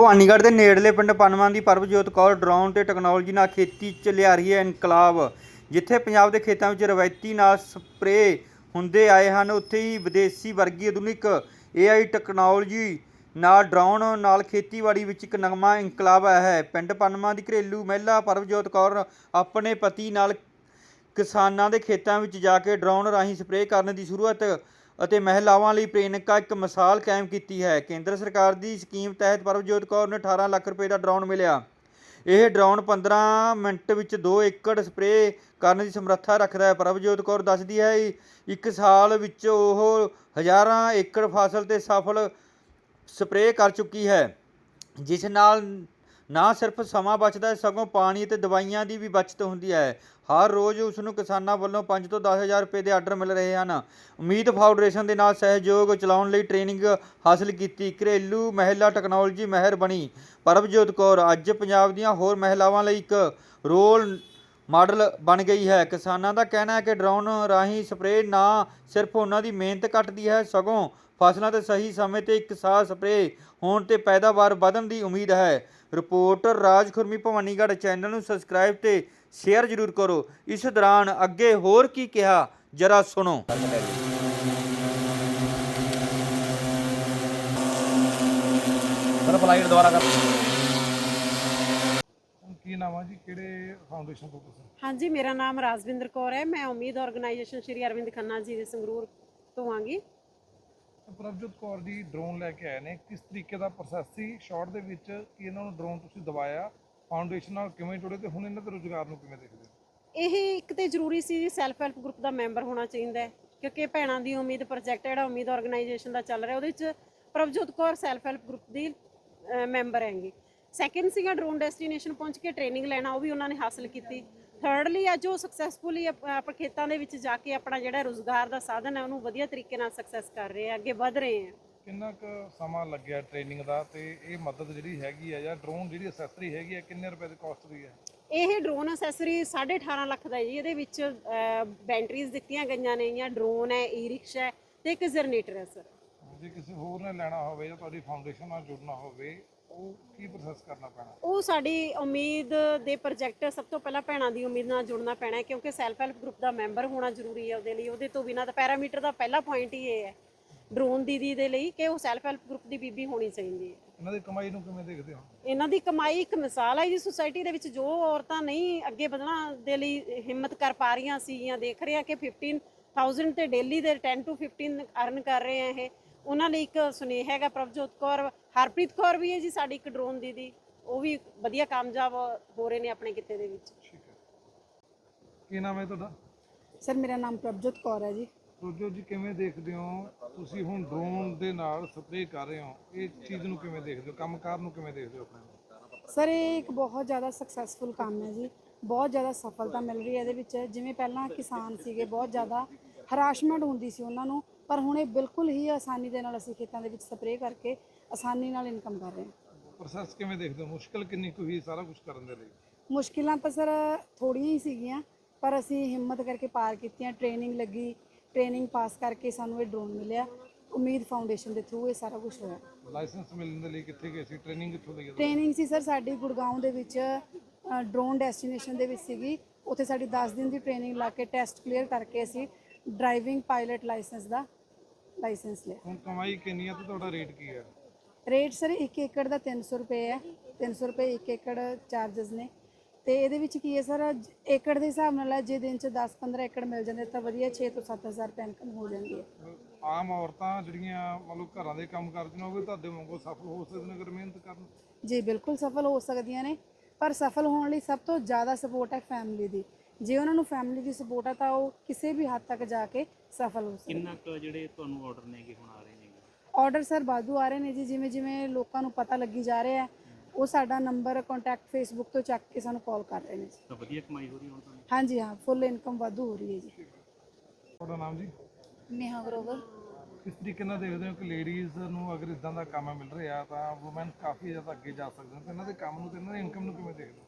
ਭਵਾਨੀਗੜ੍ਹ ਦੇ ਨੇੜਲੇ ਪਿੰਡ ਪਨਵਾਂ ਦੀ ਪਰਮਜੋਤ ਕੌਰ ਡਰੋਨ ਤੇ ਟੈਕਨੋਲੋਜੀ ਨਾਲ ਖੇਤੀ 'ਚ ਲਿਆ ਰਹੀ ਹੈ ਇਨਕਲਾਬ, ਜਿੱਥੇ ਪੰਜਾਬ ਦੇ ਖੇਤਾਂ ਵਿੱਚ ਰਵਾਇਤੀ ਨਾਲ ਸਪਰੇਅ ਹੁੰਦੇ ਆਏ ਹਨ। ਉੱਥੇ ਹੀ ਵਿਦੇਸ਼ੀ ਵਰਗੀ ਆਧੁਨਿਕ AI ਟੈਕਨੋਲੋਜੀ ਨਾਲ ਡਰੋਨ ਨਾਲ ਖੇਤੀਬਾੜੀ ਵਿੱਚ ਇੱਕ ਨਗਮਾ ਇਨਕਲਾਬ ਆਇਆ ਹੈ। ਪਿੰਡ ਪਨਵਾਂ ਦੀ ਘਰੇਲੂ ਮਹਿਲਾ ਪਰਮਜੋਤ ਕੌਰ ਆਪਣੇ ਪਤੀ ਨਾਲ ਕਿਸਾਨਾਂ ਦੇ ਖੇਤਾਂ ਵਿੱਚ ਜਾ ਕੇ ਡਰੋਨ ਰਾਹੀਂ ਸਪਰੇਅ ਕਰਨ ਦੀ ਸ਼ੁਰੂਆਤ ਅਤੇ ਮਹਿਲਾਵਾਂ ਲਈ ਪ੍ਰੇਰਣਾ ਇੱਕ ਮਿਸਾਲ ਕਾਇਮ ਕੀਤੀ ਹੈ। ਕੇਂਦਰ ਸਰਕਾਰ ਦੀ ਸਕੀਮ ਤਹਿਤ ਪਰਮਜੋਤ ਕੌਰ ਨੂੰ 18 ਲੱਖ ਰੁਪਏ ਦਾ ਡਰਾਉਣ ਮਿਲਿਆ। ਇਹ ਡਰਾਉਣ 15 ਮਿੰਟ ਵਿੱਚ 2 ਏਕੜ ਸਪਰੇਅ ਕਰਨ ਦੀ ਸਮਰੱਥਾ ਰੱਖਦਾ ਹੈ। ਪ੍ਰਭਜੋਤ ਕੌਰ ਦੱਸਦੀ ਹੈ, ਇੱਕ ਸਾਲ ਵਿੱਚ ਉਹ ਹਜ਼ਾਰਾਂ ਏਕੜ ਫਸਲ ਤੇ ਸਫਲ ਸਪਰੇਅ ਕਰ ਚੁੱਕੀ ਹੈ, ਜਿਸ ਨਾਲ ਨਾ ਸਿਰਫ ਸਮਾਂ ਬਚਦਾ ਹੈ ਸਗੋਂ ਪਾਣੀ ਅਤੇ ਦਵਾਈਆਂ ਦੀ ਵੀ ਬਚਤ ਹੁੰਦੀ ਹੈ। ਹਰ ਰੋਜ਼ ਉਸ ਨੂੰ ਕਿਸਾਨਾਂ ਵੱਲੋਂ 5 ਤੋਂ 10000 ਰੁਪਏ ਦੇ ਆਰਡਰ ਮਿਲ ਰਹੇ ਹਨ। ਉਮੀਦ ਫਾਊਂਡੇਸ਼ਨ ਦੇ ਨਾਲ ਸਹਿਯੋਗ ਚਲਾਉਣ ਲਈ ਟ੍ਰੇਨਿੰਗ ਹਾਸਲ ਕੀਤੀ। ਘਰੇਲੂ ਮਹਿਲਾ ਟੈਕਨੋਲੋਜੀ ਮਹਿਰ ਬਣੀ। ਪਰਮਜੋਤ ਕੌਰ, ਅੱਜ ਪੰਜਾਬ ਦੀਆਂ ਹੋਰ ਮਹਿਲਾਵਾਂ ਲਈ ਇੱਕ ਰੋਲ ਮਾਡਲ ਬਣ ਗਈ ਹੈ। ਕਿਸਾਨਾਂ ਦਾ ਕਹਿਣਾ ਹੈ ਕਿ ਡਰੋਨ ਰਾਹੀਂ ਸਪਰੇਅ ਨਾ ਸਿਰਫ ਉਹਨਾਂ ਦੀ ਮਿਹਨਤ ਘਟਦੀ ਹੈ, ਸਗੋਂ ਫਸਲਾਂ ਤੇ ਸਹੀ ਸਮੇਂ ਤੇ ਇੱਕ ਸਾਹ ਸਪਰੇਅ ਹੋਣ ਤੇ ਪੈਦਾਵਾਰ ਵਧਣ ਦੀ ਉਮੀਦ ਹੈ। ਰਿਪੋਰਟਰ ਰਾਜ ਖੁਰਮੀ ਭਵਾਨੀਗੜ੍ਹ ਚੈਨਲ ਨੂੰ ਸਬਸਕ੍ਰਾਈਬ ਤੇ ਸ਼ੇਅਰ ਜ਼ਰੂਰ ਕਰੋ। ਇਸ ਦੌਰਾਨ ਅੱਗੇ ਹੋਰ ਕੀ ਕਿਹਾ ਜਰਾ ਸੁਣੋ। ਸਰ ਫਲਾਈਟ ਦੁਬਾਰਾ ਕਰ ਕੀ ਨਾਮ ਆ ਜੀ? ਕਿਹੜੇ ਫਾਊਂਡੇਸ਼ਨ ਤੋਂ ਤੁਸੀਂ? ਹਾਂਜੀ ਮੇਰਾ ਨਾਮ ਰਾਜਵਿੰਦਰ ਕੌਰ ਹੈ। ਮੈਂ ਉਮੀਦ ਆਰਗੇਨਾਈਜੇਸ਼ਨ ਸ਼੍ਰੀ ਅਰਵਿੰਦ ਖੰਨਾ ਜੀ ਦੇ ਸੰਗਰੂਰ ਤੋਂ ਆਂਗੀ। ਪ੍ਰਭਜੋਤ ਕੌਰ ਜੀ ਡਰੋਨ ਲੈ ਕੇ ਆਏ ਨੇ। ਕਿਸ ਤਰੀਕੇ ਦਾ ਪ੍ਰੋਸੈਸ ਸੀ? ਸ਼ਾਰਟ ਦੇ ਵਿੱਚ ਕਿ ਇਹਨਾਂ ਨੂੰ ਡਰੋਨ ਤੁਸੀਂ ਦਵਾਇਆ ਫਾਊਂਡੇਸ਼ਨ ਨਾਲ ਕਿਵੇਂ ਜੁੜੇ ਤੇ ਹੁਣ ਇਹਨਾਂ ਦੇ ਰੋਜ਼ਗਾਰ ਨੂੰ ਕਿਵੇਂ ਦੇਖਦੇ ਹੋ? ਇਹ ਇੱਕ ਤੇ ਜ਼ਰੂਰੀ ਸੀ ਸੈਲਫ ਹੈਲਪ ਗਰੁੱਪ ਦਾ ਮੈਂਬਰ ਹੋਣਾ ਚਾਹੀਦਾ ਹੈ, ਕਿਉਂਕਿ ਭੈਣਾਂ ਦੀ ਉਮੀਦ ਪ੍ਰੋਜੈਕਟ ਜਿਹੜਾ ਉਮੀਦ ਆਰਗੇਨਾਈਜੇਸ਼ਨ ਦਾ ਚੱਲ ਰਿਹਾ, ਉਹਦੇ ਵਿੱਚ Prabhjot Kaur self help group ਦੀ ਮੈਂਬਰ ਹੈਗੀ। ਸੈਕੰਡ ਸੀਗਾ ਡਰੋਨ ਡੈਸਟੀਨੇਸ਼ਨ ਪਹੁੰਚ ਕੇ ਟ੍ਰੇਨਿੰਗ ਲੈਣਾ, ਉਹ ਵੀ ਉਹਨਾਂ ਨੇ ਹਾਸਲ ਕੀਤੀ। ਥਰਡਲੀ ਅੱਜ ਉਹ ਸਕਸੈਸਫੁਲੀ ਆਪਣੇ ਖੇਤਾਂ ਦੇ ਵਿੱਚ ਜਾ ਕੇ ਆਪਣਾ ਜਿਹੜਾ ਰੋਜ਼ਗਾਰ ਦਾ ਸਾਧਨ ਹੈ ਉਹਨੂੰ ਵਧੀਆ ਤਰੀਕੇ ਨਾਲ ਸਕਸੈਸ ਕਰ ਰਹੇ ਆ ਅੱਗੇ ਵਧ ਰਹੇ ਆ। ਕਿੰਨਾ ਕੁ ਸਮਾਂ ਲੱਗਿਆ ਟ੍ਰੇਨਿੰਗ ਦਾ ਤੇ ਇਹ ਮਦਦ ਜਿਹੜੀ ਹੈਗੀ ਆ ਜਾਂ ਡਰੋਨ ਜਿਹੜੀ ਅਸੈਸਰੀ ਹੈਗੀ ਆ ਕਿੰਨੇ ਰੁਪਏ ਦੀ ਕਾਸਟ ਦੀ ਹੈ ਇਹ ਡਰੋਨ ਅਸੈਸਰੀ 18.5 ਲੱਖ ਦਾ ਜੀ ਇਹਦੇ ਵਿੱਚ ਬੈਟਰੀਜ਼ ਦਿੱਤੀਆਂ ਗਈਆਂ ਨੇ ਜਾਂ ਡਰੋਨ ਹੈ ਈ ਰਿਕਸ਼ਾ ਹੈ ਤੇ ਇੱਕ ਜਨਰੇਟਰ ਹੈ ਸਰ ਜੇ ਕਿਸੇ ਹੋਰ ਨੇ ਲੈਣਾ ਹੋਵੇ ਜਾਂ ਤੁਹਾਡੀ ਫਾਊਂਡੇਸ਼ਨ ਨਾਲ ਜੁੜਨਾ ਹੋਵੇ ਉਹ ਕੀ ਪ੍ਰੋਸੈਸ ਕਰਨਾ ਪੈਣਾ? ਉਹ ਸਾਡੀ ਉਮੀਦ ਦੇ ਪ੍ਰੋਜੈਕਟ ਸਭ ਤੋਂ ਪਹਿਲਾਂ ਭੈਣਾਂ ਦੀ ਉਮੀਦ ਨਾਲ ਜੁੜਨਾ ਪੈਣਾ ਹੈ ਕਿਉਂਕਿ ਸੈਲਫ ਹੈਲਪ ਗਰੁੱਪ ਦਾ ਮੈਂਬਰ ਹੋਣਾ ਜ਼ਰੂਰੀ ਹੈ ਉਹਦੇ ਲਈ। ਉਹਦੇ ਤੋਂ ਬਿਨਾਂ ਤਾਂ ਪੈਰਾਮੀਟਰ ਦਾ ਪਹਿਲਾ ਪੁਆਇੰਟ ਹੀ ਇਹ ਹੈ ਡਰੋਨ ਦੀਦੀ ਦੇ ਲਈ ਕਿ ਉਹ ਸੈਲਫ ਹੈਲਪ ਗਰੁੱਪ ਦੀ ਬੀਬੀ ਹੋਣੀ ਚਾਹੀਦੀ ਹੈ। ਇਹਨਾਂ ਦੀ ਕਮਾਈ ਨੂੰ ਕਿਵੇਂ ਦੇਖਦੇ ਹੋ? ਇਹਨਾਂ ਦੀ ਕਮਾਈ ਇੱਕ ਮਿਸਾਲ ਹੈ ਜੀ ਸੁਸਾਇਟੀ ਦੇ ਵਿੱਚ ਜੋ ਔਰਤਾਂ ਨਹੀਂ ਅੱਗੇ ਵਧਣਾ ਦੇ ਲਈ ਹਿੰਮਤ ਕਰ ਪਾ ਰਹੀਆਂ ਸੀ ਜਾਂ ਦੇਖ ਰਹੇ ਆ ਕਿ 15000 ਤੇ ਡੇਲੀ ਦੇ 10 ਟੂ 15 ਅਰਨ ਕਰ ਰਹੇ ਆ ਇਹ। ਉਹਨਾਂ ਲਈ ਇੱਕ ਸੁਨੇਹਾ ਹੈਗਾ ਪ੍ਰਭਜੋਤ ਕੌਰ ਹਰਪ੍ਰੀਤ ਕੌਰ ਵੀ ਹੈ ਜੀ ਸਾਡੀ ਇੱਕ ਡਰੋਨ ਦੀਦੀ। ਉਹ ਵੀ ਵਧੀਆ ਕਾਮਯਾਬ ਹੋ ਰਹੇ ਨੇ ਆਪਣੇ ਕਿੱਤੇ ਦੇ ਵਿੱਚ। ਠੀਕ ਹੈ। ਕੀ ਨਾਮ ਹੈ ਤੁਹਾਡਾ? ਸਰ ਮੇਰਾ ਨਾਮ ਪ੍ਰਭਜੋਤ ਕੌਰ ਹੈ ਜੀ। ਪ੍ਰਭਜੋਤ ਜੀ ਕਿਵੇਂ ਦੇਖਦੇ ਹੋ? ਤੁਸੀਂ ਹੁਣ ਡਰੋਨ ਦੇ ਨਾਲ ਸਪਰੇਅ ਕਰ ਰਹੇ ਹੋ। ਇਹ ਚੀਜ਼ ਨੂੰ ਕਿਵੇਂ ਦੇਖਦੇ ਹੋ? ਕੰਮਕਾਰ ਨੂੰ ਕਿਵੇਂ ਦੇਖਦੇ ਹੋ ਆਪਣੇ ਸਰ ਇਹ ਇੱਕ ਬਹੁਤ ਜ਼ਿਆਦਾ ਸਕਸੈਸਫੁਲ ਕੰਮ ਹੈ ਜੀ। ਬਹੁਤ ਜ਼ਿਆਦਾ ਸਫਲਤਾ ਮਿਲ ਰਹੀ ਹੈ ਇਹਦੇ ਵਿੱਚ। ਜਿਵੇਂ ਪਹਿਲਾਂ ਕਿਸਾਨ ਸੀਗੇ ਬਹੁਤ ਜ਼ਿਆਦਾ ਹਰਾਸ਼ਮੈਂਟ ਹੁੰਦੀ ਸੀ ਉਹਨਾਂ ਨੂੰ। ਪਰ ਹੁਣ ਇਹ ਬਿਲਕੁਲ ਹੀ ਆਸਾਨੀ ਦੇ ਨਾਲ ਅਸੀਂ ਖੇਤਾਂ ਦੇ ਵਿੱਚ ਸਪਰੇਅ ਕਰਕੇ ਆਸਾਨੀ ਨਾਲ ਇਨਕਮ ਕਰ ਰਹੇ ਹਾਂ। ਪ੍ਰੋਸੈਸ ਕਿਵੇਂ ਦੇਖਦੇ ਹੋ? ਮੁਸ਼ਕਲ ਕਿੰਨੀ ਕੁ ਹੋਈ ਸਾਰਾ ਕੁਝ ਕਰਨ ਦੇ ਲਈ? ਮੁਸ਼ਕਿਲਾਂ ਤਾਂ ਸਰ ਥੋੜੀਆਂ ਹੀ ਸੀਗੀਆਂ ਪਰ ਅਸੀਂ ਹਿੰਮਤ ਕਰਕੇ ਪਾਰ ਕੀਤੀਆਂ ਟ੍ਰੇਨਿੰਗ ਲੱਗੀ ਟ੍ਰੇਨਿੰਗ ਪਾਸ ਕਰਕੇ ਸਾਨੂੰ ਇਹ ਡਰੋਨ ਮਿਲਿਆ। ਉਮੀਦ ਫਾਊਂਡੇਸ਼ਨ ਦੇ ਥਰੂ ਇਹ ਸਾਰਾ ਕੁਝ ਹੋਇਆ। ਲਾਇਸੈਂਸ ਮਿਲਣ ਦੇ ਲਈ ਕਿੱਥੇ ਗਏ ਸੀ? ਟ੍ਰੇਨਿੰਗ ਕਿੱਥੋਂ ਲਈ? ਟ੍ਰੇਨਿੰਗ ਸੀ ਸਰ ਸਾਡੀ ਗੁੜਗਾਉਂ ਦੇ ਵਿੱਚ ਡਰੋਨ ਡੈਸਟੀਨੇਸ਼ਨ ਦੇ ਵਿੱਚ ਸੀਗੀ। ਉੱਥੇ ਸਾਡੀ 10 ਦਿਨ ਦੀ ਟ੍ਰੇਨਿੰਗ ਲਾ ਕੇ ਟੈਸਟ ਕਲੀਅਰ ਕਰਕੇ ਅਸੀਂ ਡਰਾਈਵਿੰਗ ਪਾਇਲਟ ਲਾਇਸੈਂਸ ਦਾ ਲਾਇਸੈਂਸ ਲਿਆ। ਹੁਣ ਕਮਾਈ ਕਿੰਨੀ ਹੈ ਤੇ ਤੁਹਾਡਾ ਰੇਟ ਕੀ ਹੈ ਰੇਟ ਸਰ 1 ਏਕੜ ਦਾ 300 ਰੁਪਏ ਹੈ। 300 ਰੁਪਏ 1 ਏਕੜ ਚਾਰजेस ਨੇ। ਤੇ ਇਹਦੇ ਵਿੱਚ ਕੀ ਹੈ ਸਰ ਏਕੜ ਦੇ ਹਿਸਾਬ ਨਾਲ ਹੈ, ਜੇ ਦਿਨ ਚ 10-15 ਏਕੜ ਮਿਲ ਜਾਂਦੇ ਤਾਂ ਵਧੀਆ 6 ਤੋਂ 7000 ਰੁਪਏ ਇਨਕਮ ਹੋ ਜਾਂਦੀ ਹੈ। ਆਮ ਔਰਤਾਂ ਜਿਹੜੀਆਂ ਮਤਲਬ ਘਰਾਂ ਦੇ ਕੰਮ ਕਰਦੀਆਂ ਉਹ ਵੀ ਤੁਹਾਡੇ ਵਾਂਗੂ ਸਫਲ ਹੋ ਸਕਦੇ ਨੇ ਅਗਰ ਮਿਹਨਤ ਕਰਨ? ਜੀ ਬਿਲਕੁਲ ਸਫਲ ਹੋ ਸਕਦੀਆਂ ਨੇ। ਪਰ ਸਫਲ ਹੋਣ ਲਈ ਸਭ ਤੋਂ ਜ਼ਿਆਦਾ ਸਪੋਰਟ ਹੈ ਫੈਮਿਲੀ ਦੀ। ਜੇ ਉਹਨਾਂ ਨੂੰ ਫੈਮਿਲੀ ਦੀ ਸਪੋਰਟ ਹੈ ਤਾਂ ਉਹ ਕਿਸੇ ਵੀ ਹੱਦ ਤੱਕ ਜਾ ਕੇ ਸਫਲ ਹੋ ਸਕਦੇ। ਕਿੰਨਾ ਕੁ ਜਿਹੜੇ ਤੁਹਾਨੂੰ ਆਰਡਰ ਨੇਗੇ ਹੁਣ ਆ ਰਹੇ ਨੇਗੇ? ਆਰਡਰ ਸਰ ਬਾਦੂ ਆ ਰਹੇ ਨੇ ਜੀ ਜਿਵੇਂ ਜਿਵੇਂ ਲੋਕਾਂ ਨੂੰ ਪਤਾ ਲੱਗੀ ਜਾ ਰਿਹਾ ਹੈ ਉਹ ਸਾਡਾ ਨੰਬਰ ਕੰਟੈਕਟ ਫੇਸਬੁੱਕ ਤੋਂ ਚੱਕ ਕੇ ਸਾਨੂੰ ਕਾਲ ਕਰ ਰਹੇ ਨੇ ਜੀ। ਤਾਂ ਵਧੀਆ ਕਮਾਈ ਹੋ ਰਹੀ ਹੁਣ ਤੁਹਾਨੂੰ ਹਾਂਜੀ ਹਾਂ ਫੁੱਲ ਇਨਕਮ ਵਾਧੂ ਹੋ ਰਹੀ ਹੈ ਜੀ। ਤੁਹਾਡਾ ਨਾਮ ਜੀ? ਨੇਹਾ ਗਰੋਵਰ। ਕਿਸ ਤਰੀਕੇ ਨਾਲ ਦੇਖਦੇ ਹੋ ਕਿ ਲੇਡੀਜ਼ ਨੂੰ ਅਗਰ ਇਦਾਂ ਦਾ ਕੰਮ ਮਿਲ ਰਿਹਾ ਤਾਂ ਔਮਨ ਕਾਫੀ ਜ਼ਿਆਦਾ ਅੱਗੇ ਜਾ ਸਕਦੇ ਨੇ ਤੇ ਇਹਨਾਂ ਦੇ ਕੰਮ ਨੂੰ ਤੇ ਇਹਨਾਂ ਦੀ ਇਨਕਮ ਨੂੰ ਕਿਵੇਂ ਦੇਖਦੇ ਹੋ?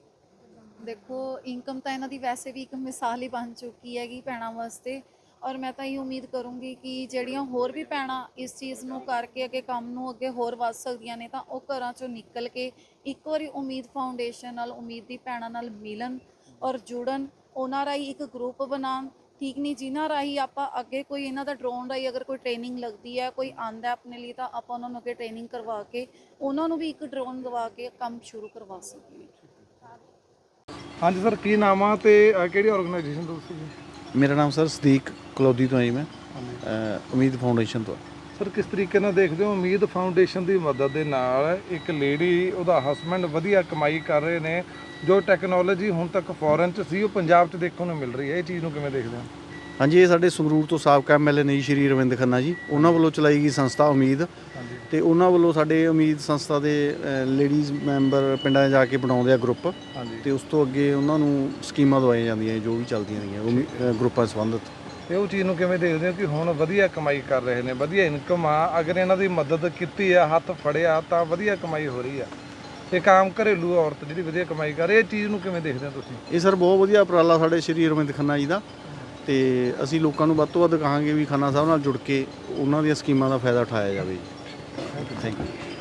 ਦੇਖੋ ਇਨਕਮ ਤਾਂ ਇਹਨਾਂ ਦੀ ਵੈਸੇ ਵੀ ਇੱਕ ਮਿਸਾਲ ਹੀ ਬਣ ਚੁੱਕੀ ਹੈਗੀ ਭੈਣਾਂ ਵਾਸਤੇ। ਔਰ ਮੈਂ ਤਾਂ ਇਹ ਉਮੀਦ ਕਰੂੰਗੀ ਕਿ ਜਿਹੜੀਆਂ ਹੋਰ ਵੀ ਭੈਣਾਂ ਇਸ ਚੀਜ਼ ਨੂੰ ਕਰਕੇ ਅੱਗੇ ਕੰਮ ਨੂੰ ਅੱਗੇ ਹੋਰ ਵੱਧ ਸਕਦੀਆਂ ਨੇ, ਤਾਂ ਉਹ ਘਰਾਂ ਚੋਂ ਨਿਕਲ ਕੇ ਇੱਕ ਵਾਰੀ ਉਮੀਦ ਫਾਊਂਡੇਸ਼ਨ ਨਾਲ, ਉਮੀਦ ਦੀ ਭੈਣਾਂ ਨਾਲ ਮਿਲਣ ਔਰ ਜੁੜਨ, ਉਹਨਾਂ ਰਾਹੀਂ ਇੱਕ ਗਰੁੱਪ ਬਣਾਉਣ। ਠੀਕ ਨਹੀਂ ਜਿਨ੍ਹਾਂ ਰਾਹੀਂ ਆਪਾਂ ਅੱਗੇ ਕੋਈ ਇਹਨਾਂ ਦਾ ਡਰੋਨ ਰਾਹੀਂ ਅਗਰ ਕੋਈ ਟ੍ਰੇਨਿੰਗ ਲੱਗਦੀ ਹੈ, ਕੋਈ ਆਂਦਾ ਆਪਣੇ ਲਈ, ਤਾਂ ਆਪਾਂ ਉਹਨਾਂ ਨੂੰ ਅੱਗੇ ਟ੍ਰੇਨਿੰਗ ਕਰਵਾ ਕੇ, ਉਹਨਾਂ ਨੂੰ ਵੀ ਇੱਕ ਡਰੋਨ ਦਵਾ ਕੇ ਕੰਮ ਸ਼ੁਰੂ ਕਰਵਾ ਸਕੀਏ। ਹਾਂਜੀ ਸਰ ਕੀ ਨਾਮ ਆ ਤੇ ਕਿਹੜੀ ਆਰਗੇਨਾਈਜੇਸ਼ਨ ਤੋਂ ਤੁਸੀਂ? ਮੇਰਾ ਨਾਮ ਸਰ ਸਦੀਕ ਕਲੌਦੀ ਤੋਂ ਹਾਂ ਜੀ ਮੈਂ। ਅਹ ਉਮੀਦ ਫਾਊਂਡੇਸ਼ਨ ਤੋਂ ਸਰ ਕਿਸ ਤਰੀਕੇ ਨਾਲ ਦੇਖਦੇ ਹੋ? ਉਮੀਦ ਫਾਊਂਡੇਸ਼ਨ ਦੀ ਮਦਦ ਦੇ ਨਾਲ ਇੱਕ ਲੇਡੀ ਉਹਦਾ ਹਸਬੰਡ ਵਧੀਆ ਕਮਾਈ ਕਰ ਰਹੇ ਨੇ। ਜੋ ਟੈਕਨੋਲੋਜੀ ਹੁਣ ਤੱਕ ਫੋਰਨ ਚ ਸੀ ਉਹ ਪੰਜਾਬ ਚ ਦੇਖਣ ਨੂੰ ਮਿਲ ਰਹੀ ਹੈ। ਇਹ ਚੀਜ਼ ਨੂੰ ਕਿਵੇਂ ਦੇਖਦੇ ਹੋ? ਹਾਂਜੀ ਇਹ ਸਾਡੇ ਸੰਗਰੂਰ ਤੋਂ ਸਾਬਕਾ ਐਮਐਲਏ ਨੇ ਜੀ ਸ਼੍ਰੀ ਰਵਿੰਦਰ ਖੰਨਾ ਜੀ। ਉਹਨਾਂ ਵੱਲੋਂ ਚਲਾਈ ਗਈ ਸੰਸਥਾ ਉਮੀਦ। ਹਾਂਜੀ। ਤੇ ਉਹਨਾਂ ਵੱਲੋਂ ਸਾਡੇ ਉਮੀਦ ਸੰਸਥਾ ਦੇ ਲੇਡੀਜ਼ ਮੈਂਬਰ ਪਿੰਡਾਂ 'ਚ ਜਾ ਕੇ ਬਣਾਉਂਦੇ ਆ ਗਰੁੱਪ ਹਾਂਜੀ। ਤੇ ਉਸ ਤੋਂ ਅੱਗੇ ਉਹਨਾਂ ਨੂੰ ਸਕੀਮਾਂ ਦਵਾਈਆਂ ਜਾਂਦੀਆਂ ਜੋ ਵੀ ਚੱਲਦੀਆਂ ਰਹੀਆਂ ਅਹ ਗਰੁੱਪਾਂ ਸੰਬੰਧਿਤ। ਤੇ ਉਹ ਚੀਜ਼ ਨੂੰ ਕਿਵੇਂ ਦੇਖਦੇ ਹੋ ਕਿ ਹੁਣ ਵਧੀਆ ਕਮਾਈ ਕਰ ਰਹੇ ਨੇ ਵਧੀਆ ਇਨਕਮ ਆ ਅਗਰ ਇਹਨਾਂ ਦੀ ਮਦਦ ਕੀਤੀ ਆ ਹੱਥ ਫੜਿਆ ਤਾਂ ਵਧੀਆ ਕਮਾਈ ਹੋ ਰਹੀ ਆ। ਇੱਕ ਆਮ ਘਰੇਲੂ ਔਰਤ ਜਿਹੜੀ ਵਧੀਆ ਕਮਾਈ ਕਰ ਰਹੀ ਹੈ ਇਹ ਚੀਜ਼ ਨੂੰ ਕਿਵੇਂ ਦੇਖਦੇ ਹੋ ਤੁਸੀਂ? ਇਹ ਸਰ ਬਹੁਤ ਵਧੀਆ ਉਪਰਾਲਾ ਸਾਡੇ ਸ਼੍ਰੀ ਰਵਿੰਦਰ ਖੰਨਾ ਜੀ ਦਾ। ਤੇ ਅਸੀਂ ਲੋਕਾਂ ਨੂੰ ਵੱਧ ਤੋਂ ਵੱਧ ਕਹਾਂਗੇ ਵੀ ਖੰਨਾ ਸਾਹਿਬ ਨਾਲ ਜੁੜ ਕੇ ਉਹਨਾਂ ਦੀਆਂ ਸਕੀਮਾਂ ਦਾ ਫਾਇਦਾ ਉਠਾਇਆ ਜਾਵੇ। ਜੀ Thank you.